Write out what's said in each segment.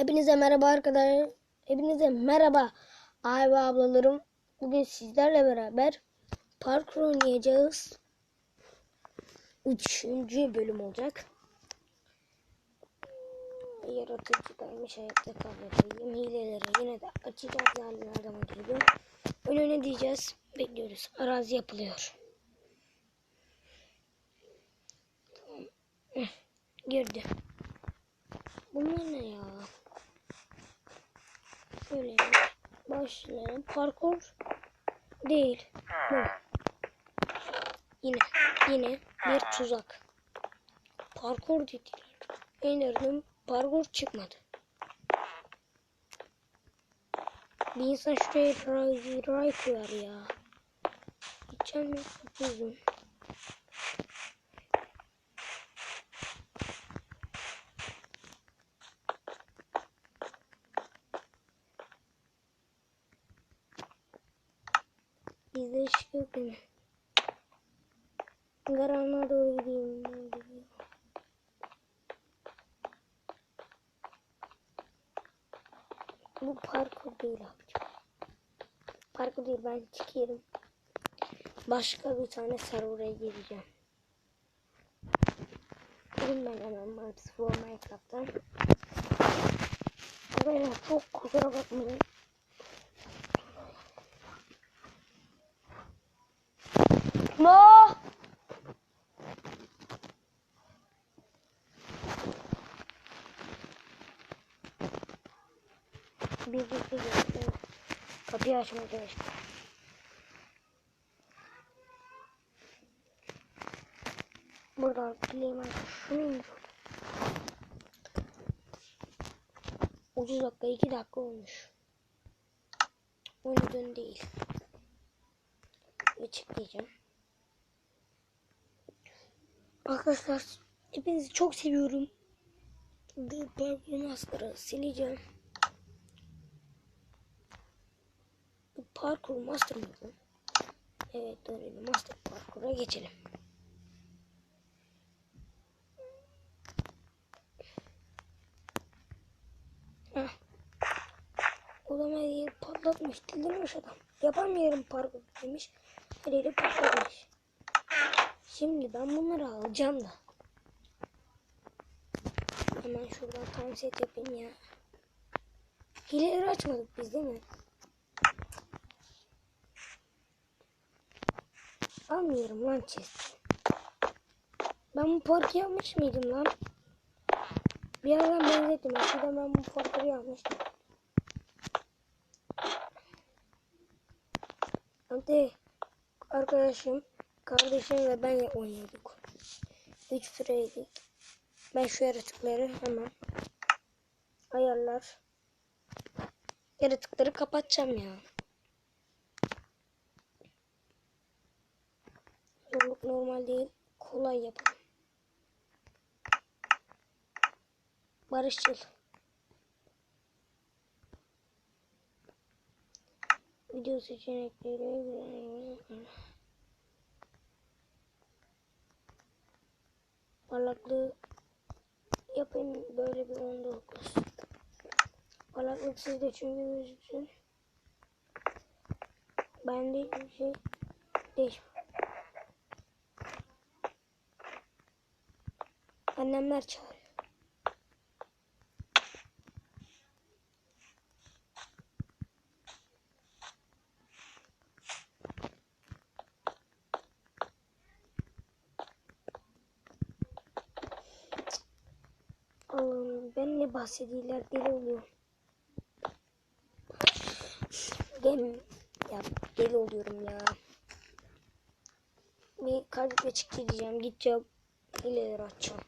Hepinize merhaba arkadaşlar. Hepinize merhaba abi ablalarım. Bugün sizlerle beraber parkur oynayacağız. Üçüncü bölüm olacak. Yaratıcıdaymış hayatta kalmalıyım. Hileleri yine de açacağız her zaman gibi. Önüne diyeceğiz. Bekliyoruz. Arazi yapılıyor. Girdi. Bunlar ne ya? Şöyle başlayalım. Parkur değil. Bu. Yine yine bir tuzak. Parkur dediler. İndirdim. Parkur çıkmadı. Bir insan şuraya ray, ray koyar ya. Gideceğim mi? Uzun. Bizde ışık yok yine. Karanlığa doğru gideyim. Bu parkur değil abicim. Parkur değil ben çıkıyorum. Başka bir tane server'a gireceğim. Gidin ben hemen Maps for Minecraft'tan. Arkadaşlar çok kusura bakmayın. No! Birlikte geçti. Kapıyı açmaya çalıştı. Buradan bileyim şunu indir. 30 dakika 2 dakika olmuş. 10 dön değil. Ve çık. Arkadaşlar hepinizi çok seviyorum. Purple Master'ı sileceğim. Bu parkur master mıydı? Evet doğru master parkura geçelim. Heh. Odama patlatmış, delirmiş adam. Yapamıyorum parkur demiş. Yeri patlatmış. Şimdi ben bunları alacağım da. Hemen şuradan tam set yapayım ya. Hileleri açmadık biz değil mi? Almıyorum lan chest. Ben bu parkı yapmış mıydım lan? Bir yerden benzettim. Eskiden ben bu parkı yapmıştım. Hadi arkadaşım, kardeşim ve ben oynuyorduk. Üç süreydik. Ben şu yaratıkları hemen ayarlar. Yaratıkları kapatacağım ya. Zorluk normal değil. Kolay yapalım. Barışçıl. Video seçenekleri parlaklığı yapayım böyle bir 19 parlaklık sizde çünkü gözüksün. Bende hiçbir şey değişmiyor annemler çağırıyor Ne bahsediyorlar deli oluyor. Gel ya deli oluyorum ya. Bir kalple çıktı diyeceğim. Gideceğim. Hileleri açacağım.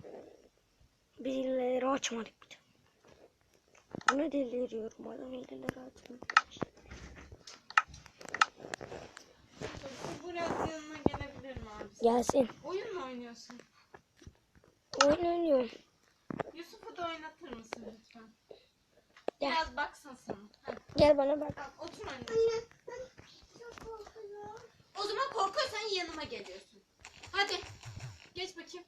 Biz hileleri açmadık bir de. Ne deliriyorum adam hileleri açmıyor. Biraz yanına gelebilir mi abi? Gelsin. Oyun mu oynuyorsun? Oyun oynuyorum oynatır mısın lütfen? Gel. Biraz baksın sana. Gel bana bak. Tamam, otur anneciğim. O zaman korkuyorsan yanıma geliyorsun. Hadi. Geç bakayım.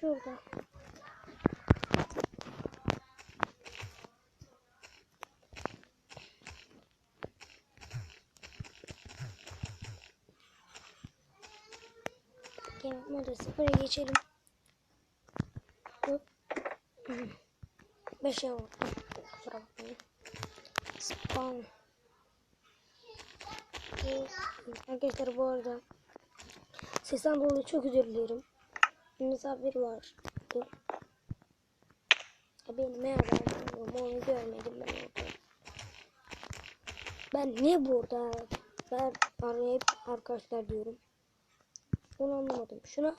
şurada. Moda sıfıra geçelim. Hop. Hı. Beş yıl oldu. Kusura bakmayın. Spawn. Arkadaşlar bu arada sesten dolayı çok özür dilerim. Misafir var. Benim merhaba. Onu görmedim ben orada. Ben niye burada? Ben arayıp arkadaşlar diyorum. Onu anlamadım. Şuna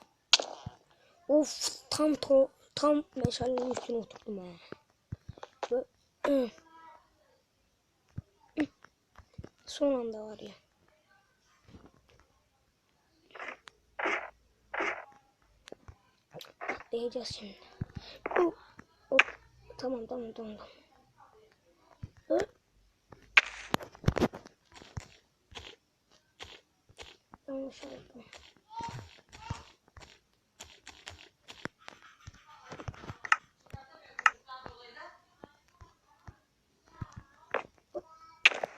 Of tam to tam meşalenin üstüne oturdum ha. Son anda var ya. Değeceğiz şimdi. Hop, hop. Tamam tamam tamam. tamam. Yanlış yaptım.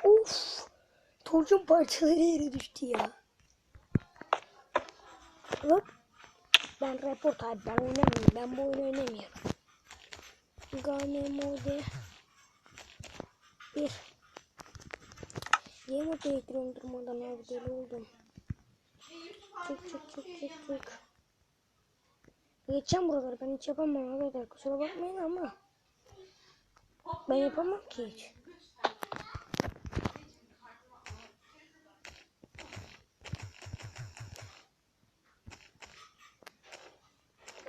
Of. Torcun parçaları yere düştü ya. Hop. Ben report abi ben oynamıyorum. Ben bu oyunu oynamıyorum. Game mode. Bir. Game mode değiştiriyorum durmadan abi deli oldum. Çık çık çık çık çık. Geçeceğim buraları ben hiç yapamam arkadaşlar kusura bakmayın ama. Ben yapamam ki hiç.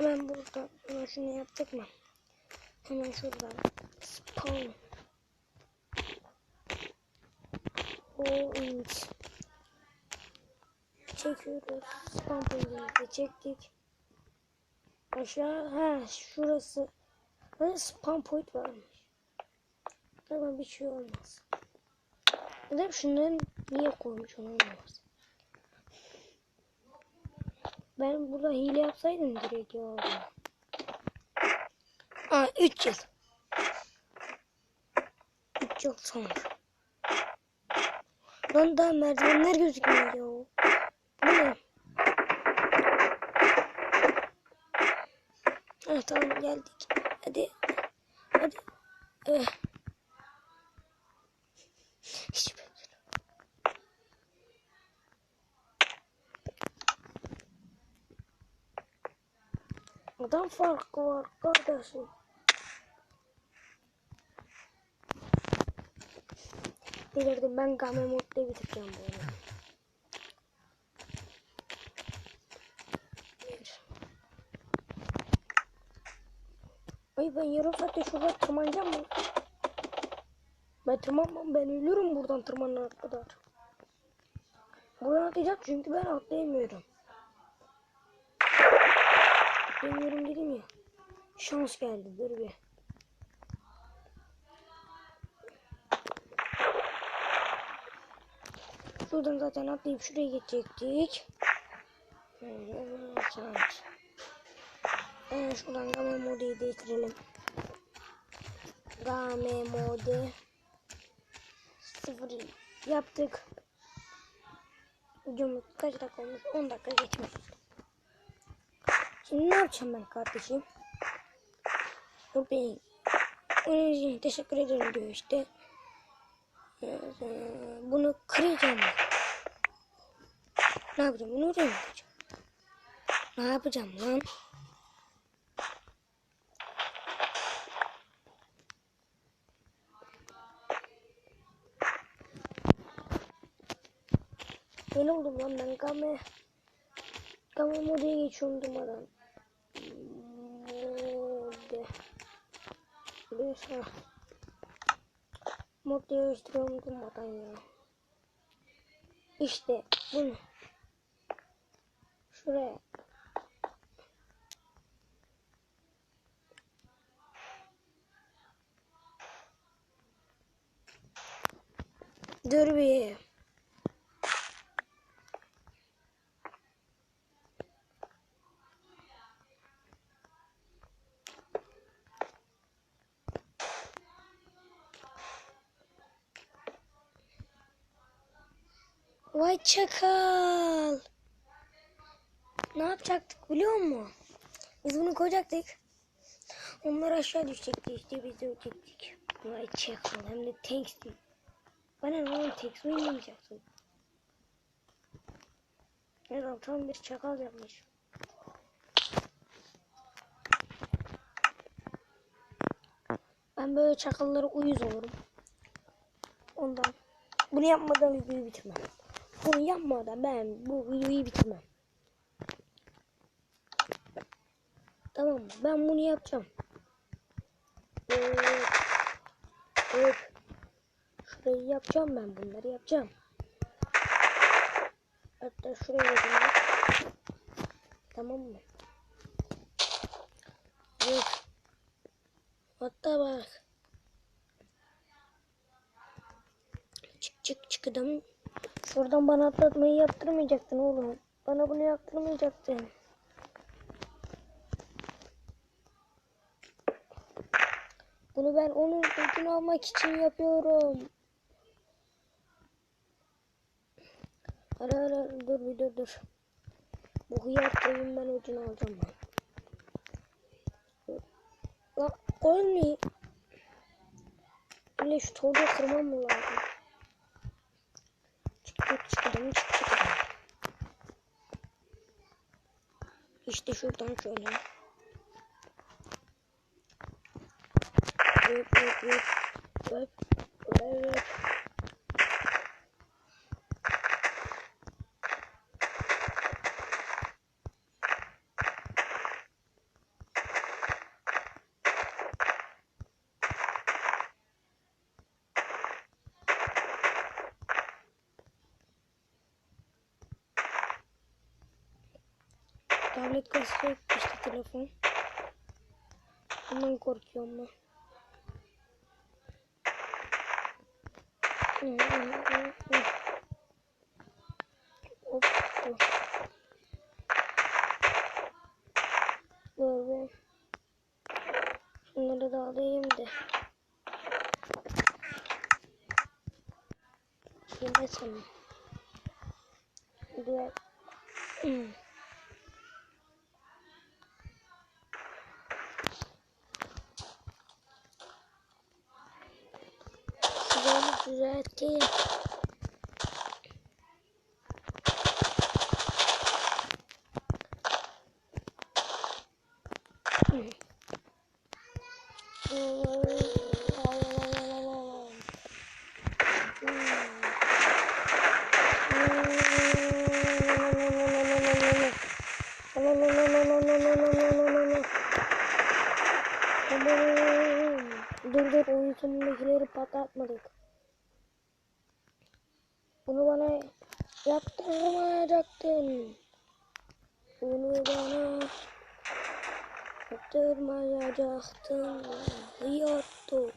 Hemen burada hemen şunu yaptık mı? Hemen şuradan spawn point çekiyoruz. Spawn point'i çektik. Aşağı ha şurası. Ha, spawn point varmış. Tamam bir şey olmaz. Neden şunları niye koymuş onu anlamaz. Ben burada hile yapsaydım direkt ya. Aa 3 yıl. 3 yıl sonra. Lan daha merdivenler gözükmüyor ya. Bu ne? Ha tamam geldik. Hadi. Hadi. Eh. Adam farkı var kardeşim. Delirdim ben game modda bitireceğim bu oyunu. Ay ben yarım saatte şurada tırmanacağım mı? Ben tırmanmam ben ölürüm buradan tırmanana kadar. Buradan atlayacak çünkü ben atlayamıyorum. Atlayamıyorum dedim ya. Şans geldi dur bir. Şuradan zaten atlayıp şuraya geçecektik. Evet. Ee, şuradan game modu değiştirelim. Game modu sıfır yaptık. Videomuz kaç dakika olmuş? 10 dakika geçmiş. Ne yapacağım ben kardeşim? Yok benim. Onun için teşekkür ederim diyor işte. Ee, Bunu kıracağım ben. Ne yapacağım? Bunu oraya mı koyacağım? Ne yapacağım lan? Ben oldum lan ben game game modaya geçiyorum durmadan. Mode. Buraya mod değiştiriyorum durmadan ya. İşte bunu. Şuraya. Dur bir. Vay çakal. Ne yapacaktık biliyor musun? Biz bunu koyacaktık. Onlar aşağı düşecekti işte biz de ölecektik. Vay çakal hem de tanks değil. Bana ne oğlum tanks oynamayacaksın. Ya tam bir çakal yapmış. Ben böyle çakallara uyuz olurum. Ondan. Bunu yapmadan videoyu bitirmem. Bunu yapmadan ben bu videoyu bitirmem. Tamam? Ben bunu yapacağım. Evet. Evet. Şurayı yapacağım ben bunları yapacağım. Hatta şuraya yapayım. Tamam mı? Evet. Hatta bak. Çık çık çıkıdım. Şuradan bana atlatmayı yaptırmayacaktın oğlum. Bana bunu yaptırmayacaktın. Bunu ben onun ödünü almak için yapıyorum. Ara ara dur bir dur dur. Bu hıyar koyun ben ödünü alacağım ben. Lan koyun Öyle şu torba kırmam mı lazım? Çık çık çıkalım çık çıkalım. İşte şuradan şöyle. Öp öp öp. Öp öp. Tablet kasıyor işte telefon. Bundan korkuyorum ben. Hop. Dur be. Şunları da alayım da. Yemesem. Dur. Hı. Düzelteyim. Dur dur oyun sonundakileri patlatmadık. Bunu bana yaptırmayacaktın. Bunu bana yaptırmayacaktın. Yoktu.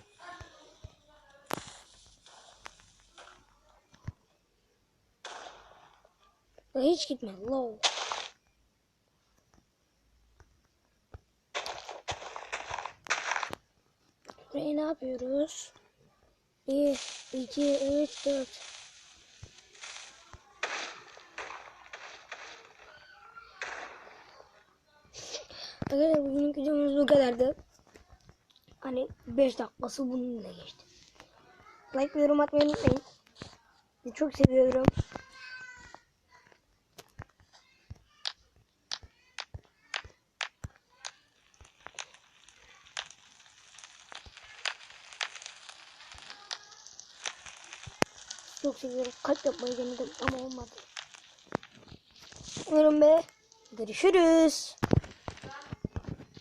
Hiç gitme. Low. Buraya ne yapıyoruz? 1, 2, 3, 4. Arkadaşlar bugünkü videomuz bu kadardı. Hani 5 dakikası bununla geçti. Like ve yorum atmayı unutmayın. Sizi çok seviyorum. Çok seviyorum. Kalp yapmayı denedim ama olmadı. Umarım be. Görüşürüz.